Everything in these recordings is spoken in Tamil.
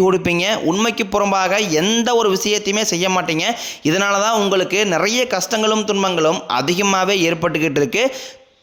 கொடுப்பீங்க. உண்மைக்கு புறம்பாக எந்த ஒரு விஷயத்தையுமே செய்ய மாட்டீங்க. இதனால தான் உங்களுக்கு நிறைய கஷ்டங்களும் துன்பங்களும் அதிகமாகவே ஏற்பட்டுக்கிட்டு இருக்கு.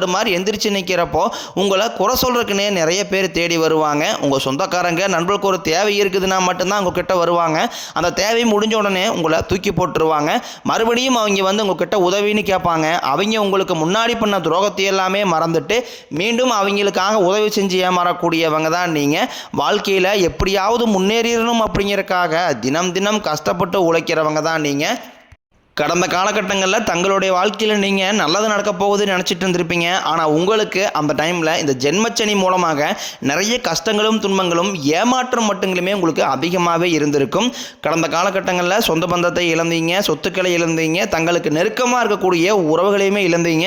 தடு மாதிரி எந்திரிச்சு நிற்கிறப்போ உங்களை குறை சொல்கிறதுக்குன்னே நிறைய பேர் தேடி வருவாங்க. உங்கள் சொந்தக்காரங்க நண்பர்களுக்கு ஒரு தேவை இருக்குதுன்னா மட்டும்தான் உங்ககிட்ட வருவாங்க. அந்த தேவை முடிஞ்ச உடனே உங்களை தூக்கி போட்டுருவாங்க. மறுபடியும் அவங்க வந்து உங்ககிட்ட உதவின்னு கேட்பாங்க. அவங்க உங்களுக்கு முன்னாடி பண்ண துரோகத்தை எல்லாமே மறந்துட்டு மீண்டும் அவங்களுக்காக உதவி செஞ்சு ஏமாறக்கூடியவங்க தான் நீங்கள் வாழ்க்கையில் எப்படியாவது முன்னேறிடணும் அப்படிங்கிறக்காக தினம் தினம் கஷ்டப்பட்டு உழைக்கிறவங்க தான் நீங்கள் கடந்த காலகட்டங்களில் தங்களுடைய வாழ்க்கையில் நீங்கள் நல்லது நடக்க போகுதுன்னு நினச்சிட்டு இருந்திருப்பீங்க. ஆனால் உங்களுக்கு அந்த டைமில் இந்த ஜென்மச்சனி மூலமாக நிறைய கஷ்டங்களும் துன்பங்களும் ஏமாற்றம் மட்டுங்களுமே உங்களுக்கு அதிகமாகவே இருந்திருக்கும். கடந்த காலகட்டங்களில் சொந்த பந்தத்தை இழந்தீங்க சொத்துக்களை இழந்தீங்க தங்களுக்கு நெருக்கமாக இருக்கக்கூடிய உறவுகளையுமே இழந்தீங்க.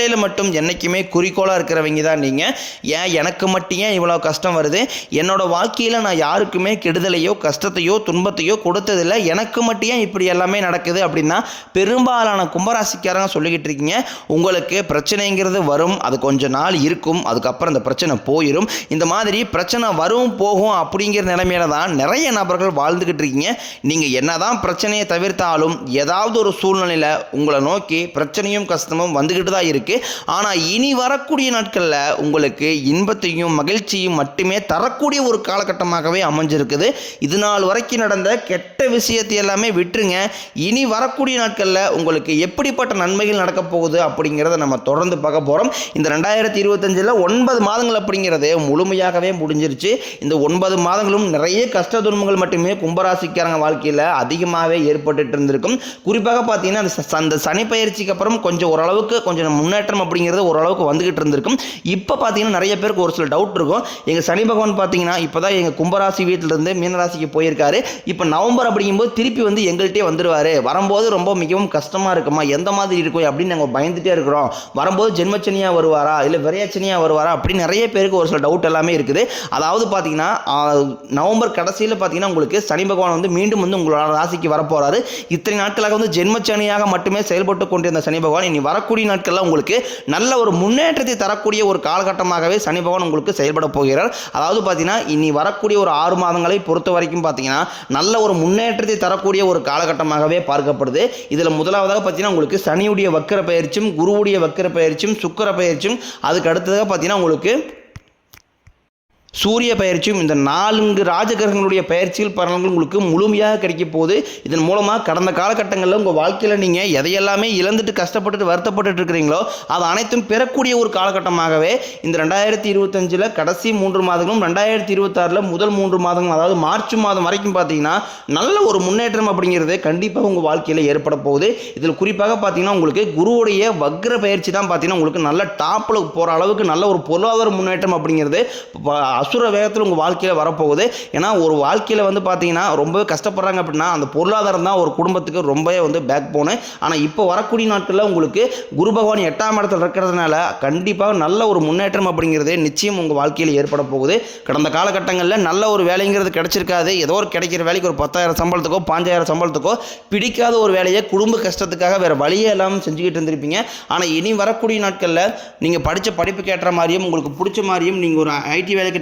வேலையில் மட்டும் என்றைக்குமே குறிக்கோளாக இருக்கிறவங்க தான் நீங்கள் ஏன்? எனக்கு மட்டும் ஏன் இவ்வளோ கஷ்டம் வருது? என்னோட வாழ்க்கையில் நான் யாருக்குமே கெடுதலையோ கஷ்டத்தையோ துன்பத்தையோ கொடுத்ததில்லை. எனக்கு மட்டும் ஏன் இப்படி எல்லாமே நடக்குது அப்படின்னா பெரும்பாலான கும்பராசிக்காரங்க சொல்லிக்கிட்டு இருக்கீங்க. உங்களுக்கு பிரச்சனைங்கிறது வரும் அது கொஞ்ச நாள் இருக்கும் அதுக்கப்புறம் இந்த பிரச்சனை போயிடும் இந்த மாதிரி பிரச்சனை வரும் போகும் அப்படிங்கிற நிலைமையில தான் நிறைய நபர்கள் வாழ்ந்துக்கிட்டு இருக்கீங்க. நீங்கள் என்னதான் பிரச்சனையை தவிர்த்தாலும் ஏதாவது ஒரு சூழ்நிலையில் உங்களை நோக்கி பிரச்சனையும் கஷ்டமும் வந்துக்கிட்டு தான் இருக்குது ஆனால் இனி வரக்கூடிய நாட்களில் உங்களுக்கு இன்பத்தையும் மகிழ்ச்சியும் மட்டுமே தரக்கூடிய ஒரு காலகட்டமாகவே அமைஞ்சிருக்குது. இது நாள் வரைக்கும் நடந்த கெட்ட விஷயத்தை எல்லாமே விட்டுருங்க. இனி வரக்கூடிய நாட்களில் உங்களுக்கு எப்படிப்பட்ட நன்மைகள் நடக்க போகுது அப்படிங்கிறத நம்ம தொடர்ந்து பார்க்க போகிறோம் இந்த ரெண்டாயிரத்தி இருபத்தஞ்சில் ஒன்பது மாதங்கள் அப்படிங்கிறது முழுமையாகவே முடிஞ்சிருச்சு. இந்த ஒன்பது மாதங்களும் நிறைய கஷ்ட துன்பங்கள் மட்டுமே கும்பராசிக்காரங்க வாழ்க்கையில் அதிகமாகவே ஏற்பட்டுட்டு இருந்திருக்கும். குறிப்பாக பார்த்தீங்கன்னா அந்த ச- அந்த சனி பயிற்சிக்கு அப்புறம் கொஞ்சம் ஓரளவுக்கு கொஞ்சம் முன்னேற்றம் அப்படிங்கிறது ஓரளவுக்கு வந்துகிட்டு இருந்திருக்கும். இப்போ பார்த்தீங்கன்னா நிறைய பேருக்கு ஒரு சில டவுட் இருக்கும். எங்கள் சனி பகவான் பார்த்தீங்கன்னா இப்போ தான் எங்கள் கும்பராசி வீட்டிலேருந்து மீனராசிக்கு போயிருக்காரு. இப்போ நவம்பர் அப்படிங்கும்போது திருப்பி வந்து எங்கள்கிட்டே வந்துடுவார் வரும்போது ரொம்ப மிகவும் கஷ்டமாக இருக்குமா? எந்த மாதிரி இருக்கும்? அப்படின்னு நாங்கள் பயந்துட்டே இருக்கிறோம். வரும்போது ஜென்மச்சனியாக வருவாரா? இல்லை விரையாச்சனியாக வருவாரா? அப்படின்னு நிறைய பேருக்கு ஒரு சில டவுட் எல்லாமே இருக்குது. அதாவது பார்த்தீங்கன்னா நவம்பர் கடைசியில் பார்த்தீங்கன்னா உங்களுக்கு சனி பகவான் வந்து மீண்டும் வந்து உங்களோட ராசிக்கு வரப்போகிறாரு இத்தனை நாட்களாக வந்து ஜென்மச்சனியாக மட்டுமே செயல்பட்டு கொண்டிருந்த சனி பகவான் இனி வரக்கூடிய நாட்களில் உங்களுக்கு நல்ல ஒரு முன்னேற்றத்தை தரக்கூடிய ஒரு காலகட்டமாகவே சனி பகவான் உங்களுக்கு செயல்பட போகிறார். அதாவது பார்த்தீங்கன்னா இனி வரக்கூடிய ஒரு ஆறு மாதங்களை பொறுத்த வரைக்கும் பார்த்தீங்கன்னா நல்ல ஒரு முன்னேற்றத்தை தரக்கூடிய ஒரு காலகட்டமாகவே பார்க்கப்படுது. இதில் முதலாவதாக பார்த்தீங்கன்னா உங்களுக்கு சனியுடைய வக்கர பயிற்சியும் குருவுடைய வக்கர பயிற்சியும் சுக்கர பயிற்சியும் அதுக்கு அடுத்ததாக பார்த்தீங்கன்னா உங்களுக்கு சூரிய பயிற்சியும் இந்த நான்கு ராஜகிரகங்களுடைய பயிற்சிகள் பலன்கள் உங்களுக்கு முழுமையாக கிடைக்க போகுது. இதன் மூலமாக கடந்த காலகட்டங்களில் உங்கள் வாழ்க்கையில் நீங்கள் எதையெல்லாமே இழந்துட்டு கஷ்டப்பட்டுட்டு வருத்தப்பட்டுட்டு இருக்கிறீங்களோ அது அனைத்தும் பெறக்கூடிய ஒரு காலகட்டமாகவே இந்த ரெண்டாயிரத்தி இருபத்தஞ்சில் கடைசி மூன்று மாதங்களும் ரெண்டாயிரத்தி இருபத்தாறில் முதல் மூன்று மாதங்களும் அதாவது மார்ச் மாதம் வரைக்கும் பார்த்தீங்கன்னா நல்ல ஒரு முன்னேற்றம் அப்படிங்கிறது கண்டிப்பாக உங்கள் வாழ்க்கையில் ஏற்பட போகுது. இதில் குறிப்பாக பார்த்தீங்கன்னா உங்களுக்கு குருவுடைய வக்ர பயிற்சி தான் பார்த்தீங்கன்னா உங்களுக்கு நல்ல டாப்பில் போகிற அளவுக்கு நல்ல ஒரு பொருளாதார முன்னேற்றம் அப்படிங்கிறது அசுர வேகத்தில் உங்கள் வாழ்க்கையில் வரப்போகுது. ஏன்னா ஒரு வாழ்க்கையில் வந்து பார்த்தீங்கன்னா ரொம்பவே கஷ்டப்படுறாங்க அப்படின்னா அந்த பொருளாதாரம் தான் ஒரு குடும்பத்துக்கு ரொம்பவே வந்து பேக் போனு ஆனால் இப்போ வரக்கூடிய நாட்களில் உங்களுக்கு குரு பகவான் எட்டாம் இடத்துல இருக்கிறதுனால கண்டிப்பாக நல்ல ஒரு முன்னேற்றம் அப்படிங்கிறது நிச்சயம் உங்கள் வாழ்க்கையில் ஏற்பட போகுது. கடந்த காலகட்டங்களில் நல்ல ஒரு வேலைங்கிறது கிடைச்சிருக்காது. ஏதோ ஒரு கிடைக்கிற வேலைக்கு ஒரு பத்தாயிரம் சம்பளத்துக்கோ பாஞ்சாயிரம் சம்பளத்துக்கோ பிடிக்காத ஒரு வேலையை குடும்ப கஷ்டத்துக்காக வேறு வழியே இல்லாமல் செஞ்சுக்கிட்டு இருந்திருப்பீங்க. ஆனால் இனி வரக்கூடிய நாட்களில் நீங்கள் படித்த படிப்புக்கு ஏற்ற மாதிரியும் உங்களுக்கு பிடிச்ச மாதிரியும் நீங்கள் ஒரு ஐடி வேலைக்கு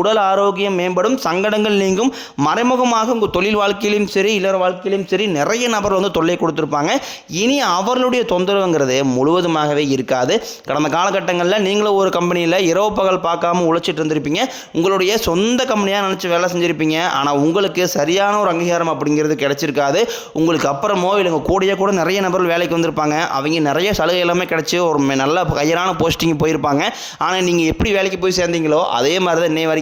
உடல் ஆரோக்கியம் மேம்படும் சங்கடங்கள் நீங்கும் மறைமுகமாக உங்கள் தொழில் வாழ்க்கையிலும் சரி இல்லற வாழ்க்கையிலும் சரி நிறைய நபர் வந்து தொல்லை கொடுத்துருப்பாங்க. இனி அவர்களுடைய தொந்தரவுங்கிறது முழுவதுமாகவே இருக்காது. கடந்த காலகட்டங்களில் நீங்களும் ஒரு கம்பெனியில் இரவு பகல் பார்க்காம உழைச்சிட்டு இருந்திருப்பீங்க. உங்களுடைய சொந்த கம்பெனியாக நினச்சி வேலை செஞ்சுருப்பீங்க. ஆனால் உங்களுக்கு சரியான ஒரு அங்கீகாரம் அப்படிங்கிறது கிடைச்சிருக்காது. உங்களுக்கு அப்புறமோ இல்லை உங்கள் கூடயே கூட நிறைய நபர்கள் வேலைக்கு வந்திருப்பாங்க. அவங்க நிறைய சலுகை எல்லாமே கிடச்சி ஒரு நல்ல கையரான போஸ்டிங் போயிருப்பாங்க. ஆனால் நீங்கள் எப்படி வேலைக்கு போய் சேர்ந்தீங்களோ அதே மாதிரி தான் இன்னை வரைக்கும்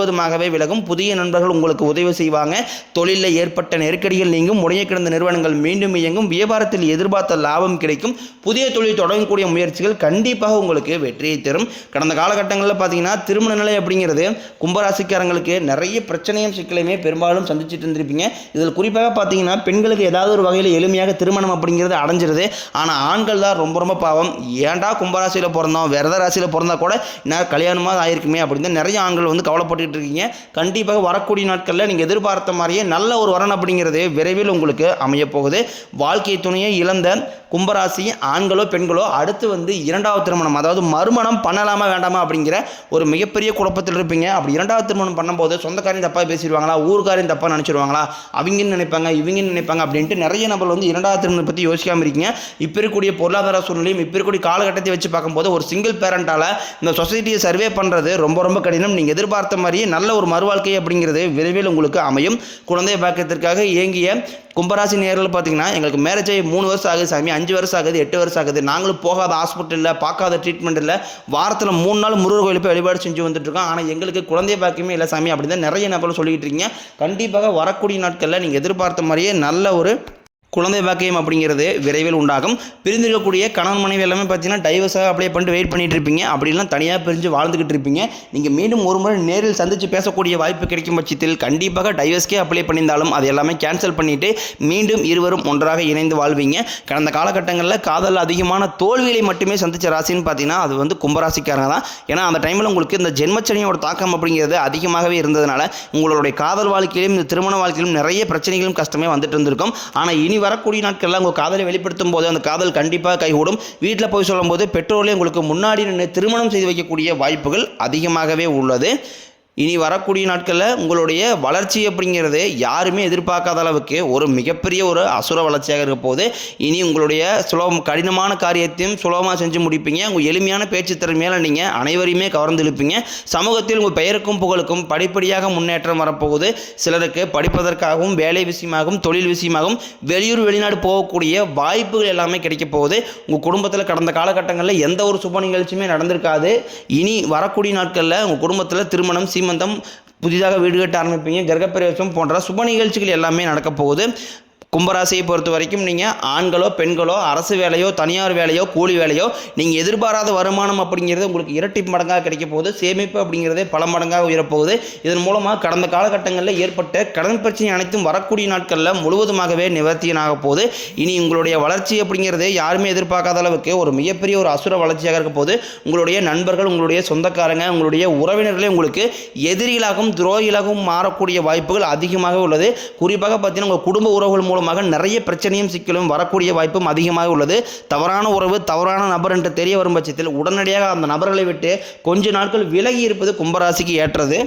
முழுவதுமாகவே விலகும். புதிய நண்பர்கள் உங்களுக்கு உதவி செய்வாங்க. தொழிலில் ஏற்பட்ட நெருக்கடிகள் நீங்கும். முடங்கி கிடந்த நிறுவனங்கள் மீண்டும் இயங்கும். வியாபாரத்தில் எதிர்பார்த்த லாபம் கிடைக்கும். புதிய தொழில் தொடங்கக்கூடிய முயற்சிகள் கண்டிப்பாக உங்களுக்கு வெற்றியை தரும். கடந்த காலகட்டங்களில் பார்த்தீங்கன்னா திருமண நிலை அப்படிங்கிறது கும்பராசிக்காரங்களுக்கு நிறைய பிரச்சனையும் சிக்கலையுமே பெரும்பாலும் சந்திச்சுட்டு இருந்திருப்பீங்க. இதில் குறிப்பாக பார்த்தீங்கன்னா பெண்களுக்கு ஏதாவது ஒரு வகையில் எளிமையாக திருமணம் அப்படிங்கிறது அடைஞ்சிருது. ஆனால் ஆண்கள் தான் ரொம்ப ரொம்ப பாவம். ஏன்டா கும்பராசியில் பிறந்தோம்? விரத ராசியில் பிறந்தா கூட என்ன கல்யாணமாக ஆயிருக்குமே அப்படின்னு நிறைய ஆண்கள் வந்து கவலைப்பட்டு இருக்கீங்க. கண்டிப்பாக வரக்கூடிய நாட்களில் நீங்கள் எதிர்பார்த்த மாதிரியே நல்ல ஒரு வரன் அப்படிங்கிறது விரைவில் உங்களுக்கு அமையப்போகுது வாழ்க்கை துணையை இழந்த கும்பராசி ஆண்களோ பெண்களோ அடுத்து வந்து இரண்டாவது திருமணம் அதாவது மறுமணம் பண்ணலாமா வேண்டாமா அப்படிங்கிற ஒரு மிகப்பெரிய குழப்பத்தில் இருப்பீங்க. அப்படி இரண்டாவது திருமணம் பண்ணும்போது சொந்தக்காரையும் தப்பாக பேசிடுவாங்களா ஊருக்காரையும் தப்பாக நினச்சிடுவாங்களா அவங்கன்னு நினைப்பாங்க இவங்கன்னு நினைப்பாங்க அப்படின்ட்டு நிறைய நபர் வந்து இரண்டாவது திருமணம் பற்றி யோசிக்காமல் இருக்கீங்க. இப்போ இருக்கக்கூடிய பொருளாதார சூழ்நிலையும் இப்போ இருக்கக்கூடிய காலகட்டத்தை வச்சு பார்க்கும்போது ஒரு சிங்கிள் பேரண்டால் இந்த சொசைட்டியை சர்வே பண்ணுறது ரொம்ப ரொம்ப கடினம். நீங்கள் எதிர்பார்த்த மாதிரியே நல்ல ஒரு மறுவாழ்க்கை அப்படிங்கிறது விரைவில் உங்களுக்கு அமையும். குழந்தை பாக்கியத்திற்காக இயங்கிய கும்பராசி நேரில் பார்த்தீங்கன்னா எங்களுக்கு மேரேஜ் ஆகி மூணு வருஷம் ஆகுது சாமி அஞ்சு வருஷம் ஆகுது எட்டு வருஷம் ஆகுது. நாங்களும் போகாத ஹாஸ்பிட்டலில் பார்க்காத ட்ரீட்மெண்ட் இல்லை. வாரத்தில் மூணு நாள் முருகர் கோயில் போய் வழிபாடு செஞ்சு வந்துட்டு இருக்கோம். ஆனால் எங்களுக்கு குழந்தை பாக்கியமே இல்லை சாமி. அப்படின்னு தான் நிறைய நபர்கள் சொல்லிக்கிட்டு இருக்கீங்க. கண்டிப்பாக வரக்கூடிய நாட்களில் நீங்கள் எதிர்பார்த்த மாதிரியே நல்ல ஒரு குழந்தை பாக்கியம் அப்படிங்கிறது விரைவில் உண்டாகும். பிரிந்திருக்கக்கூடிய கணவன் மனைவி எல்லாமே பார்த்தீங்கன்னா டைவர்ஸாக அப்ளை பண்ணிட்டு வெயிட் பண்ணிட்டு இருப்பீங்க. அப்படிலாம் தனியாக பிரிஞ்சு வாழ்ந்துக்கிட்டு இருப்பீங்க. நீங்கள் மீண்டும் ஒரு முறை நேரில் சந்தித்து பேசக்கூடிய வாய்ப்பு கிடைக்கும் பட்சத்தில் கண்டிப்பாக டைவர்ஸ்க்கே அப்ளை பண்ணியிருந்தாலும் அது எல்லாமே கேன்சல் பண்ணிவிட்டு மீண்டும் இருவரும் ஒன்றாக இணைந்து வாழ்வீங்க. கடந்த காலகட்டங்களில் காதல் அதிகமான தோல்விகளை மட்டுமே சந்தித்த ராசின்னு பார்த்தீங்கன்னா அது வந்து கும்பராசிக்காரங்க தான். ஏன்னா அந்த டைமில் உங்களுக்கு இந்த ஜென்மச்சனியோட தாக்கம் அப்படிங்கிறது அதிகமாகவே இருந்ததுனால உங்களுடைய காதல் வாழ்க்கையிலும் இந்த திருமண வாழ்க்கையிலும் நிறைய பிரச்சனைகளும் கஷ்டமே வந்துட்டு இருந்திருக்கும். ஆனால் இனி வரக்கூடிய நாட்களில் உங்கள் காதலை வெளிப்படுத்தும் போது அந்த காதல் கண்டிப்பாக கைகூடும். வீட்டில் போய் சொல்லும்போது பெற்றோர்களே உங்களுக்கு முன்னாடி நின்று திருமணம் செய்து வைக்கக்கூடிய வாய்ப்புகள் அதிகமாகவே உள்ளது. இனி வரக்கூடிய நாட்களில் உங்களுடைய வளர்ச்சி அப்படிங்கிறது யாருமே எதிர்பார்க்காத அளவுக்கு ஒரு மிகப்பெரிய ஒரு அசுர வளர்ச்சியாக இருக்க போது இனி உங்களுடைய சுலபம் கடினமான காரியத்தையும் சுலபமாக செஞ்சு முடிப்பீங்க. உங்கள் எளிமையான பேச்சு திறமையால் நீங்கள் அனைவரையுமே கவர்ந்து இழுப்பீங்க. சமூகத்தில் உங்கள் பெயருக்கும் புகழுக்கும் படிப்படியாக முன்னேற்றம் வரப்போகுது. சிலருக்கு படிப்பதற்காகவும் வேலை விஷயமாகவும் தொழில் விஷயமாகவும் வெளியூர் வெளிநாடு போகக்கூடிய வாய்ப்புகள் எல்லாமே கிடைக்க போகுது. உங்கள் குடும்பத்தில் கடந்த காலகட்டங்களில் எந்த ஒரு சுப நிகழ்ச்சியுமே நடந்திருக்காது. இனி வரக்கூடிய நாட்களில் உங்கள் குடும்பத்தில் திருமணம் சம்பந்தம் புதிதாக வீடு கட்ட ஆரம்பிப்பீங்க. கிரகப்பிரவேசம் போன்ற சுப நிகழ்ச்சிகள் எல்லாமே நடக்க போகுது. கும்பராசியை பொறுத்த வரைக்கும் நீங்கள் ஆண்களோ பெண்களோ அரசு வேலையோ தனியார் வேலையோ கூலி வேலையோ நீங்கள் எதிர்பாராத வருமானம் அப்படிங்கிறது உங்களுக்கு இரட்டி மடங்காக கிடைக்க போகுது. சேமிப்பு அப்படிங்கிறதே பல மடங்காக உயரப்போகுது. இதன் மூலமாக கடந்த காலகட்டங்களில் ஏற்பட்ட கடன் பிரச்சனை அனைத்தும் வரக்கூடிய நாட்களில் முழுவதுமாகவே நிவர்த்தியனாக போகுது. இனி உங்களுடைய வளர்ச்சி அப்படிங்கிறது யாருமே எதிர்பார்க்காத அளவுக்கு ஒரு மிகப்பெரிய ஒரு அசுர வளர்ச்சியாக இருக்க போது உங்களுடைய நண்பர்கள் உங்களுடைய சொந்தக்காரங்க உங்களுடைய உறவினர்களே உங்களுக்கு எதிரிகளாகவும் துரோகிகளாகவும் மாறக்கூடிய வாய்ப்புகள் அதிகமாக உள்ளது. குறிப்பாக பார்த்தீங்கன்னா உங்கள் குடும்ப உறவுகள் மூலம் மூலமாக நிறைய பிரச்சனையும் சிக்கலும் வரக்கூடிய வாய்ப்பும் அதிகமாக உள்ளது. தவறான உறவு தவறான நபர் என்று தெரிய வரும் பட்சத்தில் உடனடியாக அந்த நபர்களை விட்டு கொஞ்ச நாட்கள் விலகி இருப்பது கும்பராசிக்கு ஏற்றது.